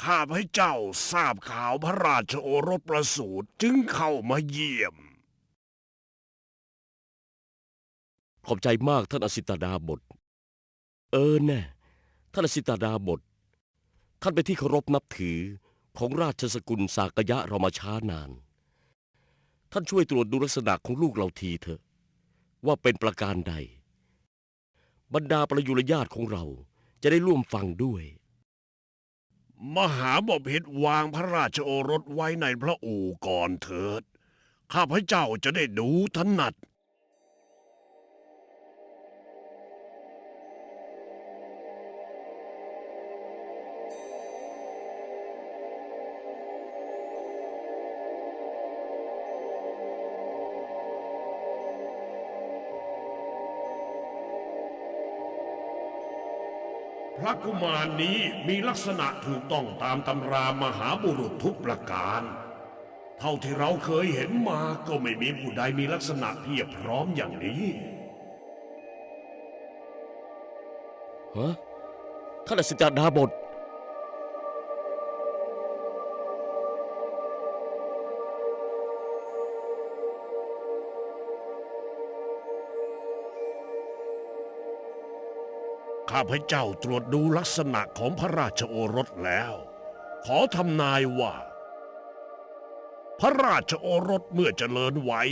ข้าพเจ้าทราบข่าวพระราชโอรสประสูติจึงเข้ามาเยี่ยม ขอบใจมากท่านอสิตดาบท เออแน่ท่านอสิตดาบท ท่านเป็นที่เคารพนับถือของราชสกุลสากยะเรามาช้านาน ท่านช่วยตรวจดูลักษณะของลูกเราทีเถอะ ว่าเป็นประการใด บรรดาประยุรญาติของเราจะได้ร่วมฟังด้วย มหาบพิตรวางพระราชโอรสไว้ในพระอู่ก่อนเถิด ข้าพเจ้าจะได้ดูถนัด พระกุมารนี้มีลักษณะถูกต้องตามตำรามหาบุรุษทุกประการ เท่าที่เราเคยเห็นมาก็ไม่มีผู้ใดมีลักษณะเพียบพร้อมอย่างนี้ฮะท่านอสิตดาบท ข้าพเจ้าตรวจดูลักษณะของพระราชโอรสแล้ว ขอทำนายว่า พระราชโอรสเมื่อเจริญวัย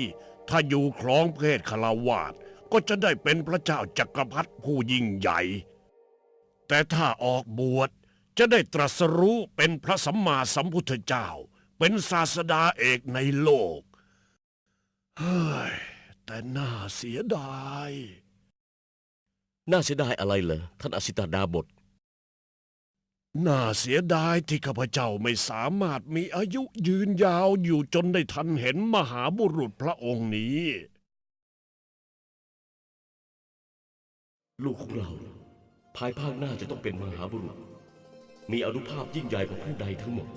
ถ้าอยู่ครองเพศคาวาสก็จะได้เป็นพระเจ้าจักรพรรดิผู้ยิ่งใหญ่ แต่ถ้าออกบวชจะได้ตรัสรู้เป็นพระสัมมาสัมพุทธเจ้า เป็นศาสดาเอกในโลก เฮ้ย แต่น่าเสียดาย น่าเสียดายอะไรเหรอท่านอสิตดาบท น่าเสียดายที่ข้าพเจ้าไม่สามารถมีอายุยืนยาวอยู่จนได้ทันเห็นมหาบุรุษพระองค์นี้ ลูกของเรา ภายภาคหน้าจะต้องเป็นมหาบุรุษ มีอานุภาพยิ่งใหญ่กว่าผู้ใดทั้งหมด